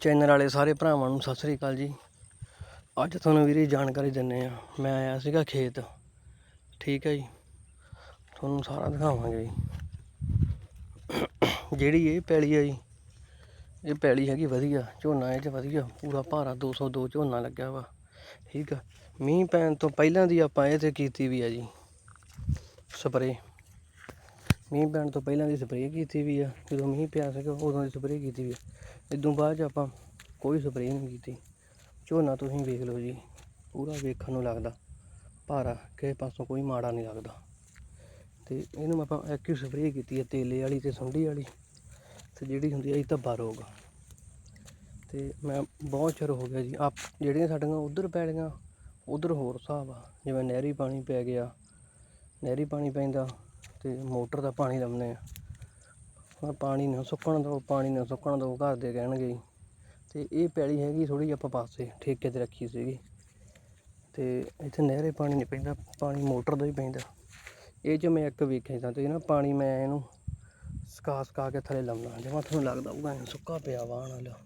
Channel ਵਾਲੇ ਸਾਰੇ ਭਰਾਵਾਂ ਨੂੰ ਸਤਿ ਸ੍ਰੀ ਅਕਾਲ ਜੀ। ਅੱਜ ਤੁਹਾਨੂੰ ਵੀਰੇ ਜਾਣਕਾਰੀ ਦਿੰਨੇ ਆ, ਮੈਂ ਆਇਆ ਸੀਗਾ ਖੇਤ। ਠੀਕ ਹੈ ਜੀ। ਤੁਹਾਨੂੰ ਸਾਰਾ ਦਿਖਾਵਾਂਗੇ ਜੀ। ਜਿਹੜੀ ਇਹ ਪੈਲੀ ਹੈ ਜੀ, ਇਹ ਪੈਲੀ ਹੈਗੀ ਵਧੀਆ, ਝੋਨਾ ਇਹ ਚ ਵਧੀਆ, ਪੂਰਾ ਭਾਰਾ 202 ਝੋਨਾ ਲੱਗਿਆ ਵਾ। ਠੀਕ ਆ। ਮੀਂਹ ਪੈਣ ਤੋਂ ਪਹਿਲਾਂ ਦੀ ਆਪਾਂ ਇਹ ਤੇ ਕੀਤੀ ਵੀ ਆ ਜੀ ਸਪਰੇ ਮੀਂਹ ਪੈਣ ਤੋਂ ਪਹਿਲਾਂ ਦੀ ਸਪਰੇਅ ਕੀਤੀ ਵੀ ਆ, ਜਦੋਂ ਮੀਂਹ ਪਿਆ ਸੀਗਾ ਉਦੋਂ ਦੀ ਸਪਰੇਅ ਕੀਤੀ ਵੀ ਆ। ਇਦੋਂ ਬਾਅਦ 'ਚ ਆਪਾਂ ਕੋਈ ਸਪਰੇਅ ਨਹੀਂ ਕੀਤੀ। ਝੋਨਾ ਤੁਸੀਂ ਵੇਖ ਲਓ ਜੀ, ਪੂਰਾ ਵੇਖਣ ਨੂੰ ਲੱਗਦਾ। ਭਾਰਾ, ਕਿਸੇ ਪਾਸੋਂ ਕੋਈ ਮਾੜਾ ਨਹੀਂ ਲੱਗਦਾ। ਤੇ ਇਹਨੂੰ ਆਪਾਂ ਐਕਿਊ ਸਪਰੇਅ ਕੀਤੀ ਹੈ ਤੇਲੇ ਵਾਲੀ ਤੇ ਸੁੰਡੀ ਵਾਲੀ। ਤੇ ਜਿਹੜੀ ਹੁੰਦੀ ਹੈ ਇਹ ਧੱਬਾ ਰੋਗ। ਤੇ ਮੈਂ ਬਹੁਤ ਚਿਰ ਹੋ ਗਿਆ ਜੀ, ਆਪ ਜਿਹੜੀਆਂ ਸਾਡੀਆਂ ਉਧਰ ਪੈਲੀਆਂ ਉਧਰ ਹੋਰ ਹਿਸਾਬ ਆ। ਜਿਵੇਂ ਨਹਿਰੀ ਪਾਣੀ ਪੈ ਗਿਆ, ਨਹਿਰੀ ਪਾਣੀ ਪੈਂਦਾ ਤੇ ਮੋਟਰ ਦਾ ਪਾਣੀ ਲਾਉਂਦੇ ਆ। ਪਾਣੀ ਨਾ ਸੁੱਕਣ ਦਿਓ, ਪਾਣੀ ਨਾ ਸੁੱਕਣ ਦਿਓ, ਘਰ ਦੇ ਕਹਿਣਗੇ ਜੀ। ਤੇ ਇਹ ਪੈਲੀ ਹੈਗੀ ਥੋੜੀ ਆਪਾਂ ਪਾਸੇ, ਠੇਕੇ ਤੇ ਰੱਖੀ ਸੀਗੀ। ਤੇ ਇੱਥੇ ਨਹਿਰੇ ਪਾਣੀ ਨਹੀਂ ਪੈਂਦਾ, ਪਾਣੀ ਮੋਟਰ ਦਾ ਹੀ ਪੈਂਦਾ। ਇਹ 'ਚ ਮੈਂ ਇੱਕ ਵੇਖਿਆ ਤਾਂ ਤੇ ਨਾ, ਪਾਣੀ ਮੈਂ ਇਹਨੂੰ ਸਕਾ ਸਕਾ ਕੇ ਥੱਲੇ ਲਾਉਣਾ ਜਿਵੇਂ ਤੁਹਾਨੂੰ ਲੱਗਦਾ ਹੋਊਗਾ ਐਂ ਸੁੱਕਾ ਪਿਆ ਵਾਹਣ ਵਾਲਾ।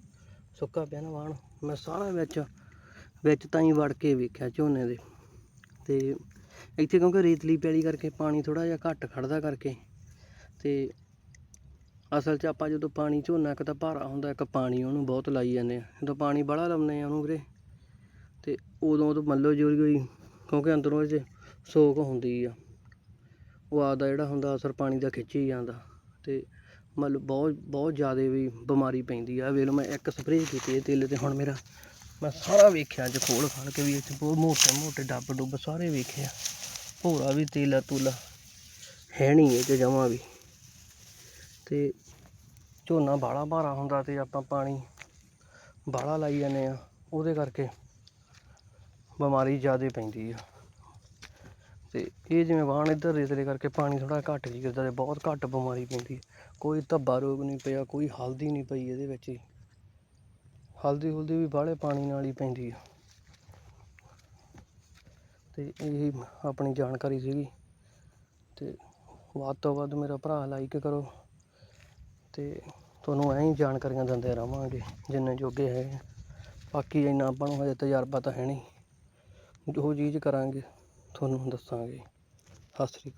ਸੁੱਕਾ ਪਿਆ ਨਾ ਵਾਹਣ, ਮੈਂ ਸਾਰਾ ਵਿੱਚ ਵਿੱਚ ਤਾਂ ਹੀ ਵੜ ਕੇ ਵੇਖਿਆ ਝੋਨੇ ਦੇ। ਤੇ ਇੱਥੇ ਕਿਉਂਕਿ ਰੇਤਲੀ ਪੈਲੀ ਕਰਕੇ ਪਾਣੀ ਥੋੜਾ ਜਿਹਾ ਘੱਟ ਖੜਦਾ ਕਰਕੇ ਤੇ ਅਸਲ 'ਚ ਆਪਾਂ ਜਦੋਂ ਪਾਣੀ ਝੋਨਾ ਇੱਕ ਤਾਂ ਭਾਰਾ ਹੁੰਦਾ, ਇੱਕ ਪਾਣੀ ਉਹਨੂੰ ਬਹੁਤ ਲਾਈ ਜਾਂਦੇ ਆ ਜਦੋਂ ਪਾਣੀ ਬੜਾ ਲਾਉਂਦੇ ਆ ਉਹਨੂੰ ਵੀਰੇ, ਤੇ ਉਦੋਂ ਉਦੋਂ ਮੰਨ ਲਓ ਜੋ ਕੋਈ, ਕਿਉਂਕਿ ਅੰਦਰੋਂ ਇਹ 'ਚ ਸੋਕ ਹੁੰਦੀ ਆ, ਉਹ ਆਪਦਾ ਜਿਹੜਾ ਹੁੰਦਾ ਅਸਰ ਪਾਣੀ ਦਾ ਖਿੱਚੀ ਜਾਂਦਾ ਤੇ ਮੰਨ ਬਹੁਤ ਬਹੁਤ ਜ਼ਿਆਦਾ ਵੀ ਬਿਮਾਰੀ ਪੈਂਦੀ ਆ। ਵੇਖ ਲਓ ਮੈਂ ਇੱਕ ਸਪਰੇਅ ਕੀਤੀ ਹੈ ਤੇਲੇ ਤੇ, ਹੁਣ ਮੇਰਾ ਮੈਂ ਸਾਰਾ ਵੇਖਿਆ ਅੱਜ ਖੋਲ ਖਾਲ ਕੇ ਵੀ ਇੱਥੇ ਬਹੁਤ ਮੋਟੇ ਮੋਟੇ ਡੱਬ ਡੁੱਬ ਸਾਰੇ ਵੇਖਿਆ ਭੋਰਾ ਵੀ ਤੇਲਾ ਤੂਲਾ ਹੈ ਨਹੀਂ ਇਹ 'ਚ ਜਮਾਂ ਵੀ। ਤੇ ਝੋਨਾ ਬਾਹਲਾ ਭਾਰਾ ਹੁੰਦਾ ਤੇ ਆਪਾਂ ਪਾਣੀ ਬਾਹਲਾ ਲਾਈ ਜਾਂਦੇ ਆ। ਉਹਦੇ ਕਰਕੇ ਬਿਮਾਰੀ ਜ਼ਿਆਦਾ ਪੈਂਦੀ ਆ। ਤੇ ਇਹ ਜਿਵੇਂ ਵਾਹਣ ਇੱਧਰ ਦੇ ਰੇਤਲੇ ਕਰਕੇ ਪਾਣੀ ਥੋੜਾ ਘੱਟ ਜੀ ਗਿਰਦਾ ਤੇ ਬਹੁਤ ਘੱਟ ਬਿਮਾਰੀ ਪੈਂਦੀ ਕੋਈ ਧੱਬਾ ਰੋਗ ਨਹੀਂ ਪਿਆ, ਕੋਈ ਹਲਦੀ ਨਹੀਂ ਪਈ ਇਹਦੇ ਵਿੱਚ। ਹੀ ਹਲਦੀ ਹੁਲਦੀ ਵੀ ਬਾਹਲੇ ਪਾਣੀ ਨਾਲ ਹੀ ਪੈਂਦੀ ਆ। ਤੇ ਇਹ ਆਪਣੀ ਜਾਣਕਾਰੀ ਸੀਗੀ। ਤੇ ਵੱਧ ਤੋਂ ਵੱਧ ਮੇਰਾ ਭਰਾ ਲਾਈਕ ਕਰੋ। ਤੇ ਤੁਹਾਨੂੰ ਐਂ ਹੀ ਜਾਣਕਾਰੀਆਂ ਦਿੰਦੇ ਰਵਾਂਗੇ, ਜਿੰਨੇ ਜੋਗੇ ਹੈ ਬਾਕੀ ਇੰਨਾ ਆਪਾਂ ਨੂੰ ਹਜੇ ਤਜਰਬਾ ਤਾਂ ਹੈ ਨਹੀਂ। ਜੋ ਚੀਜ਼ ਕਰਾਂਗੇ, ਤੁਹਾਨੂੰ ਦੱਸਾਂਗੇ। ਸਤਿ ਸ੍ਰੀ ਅਕਾਲ।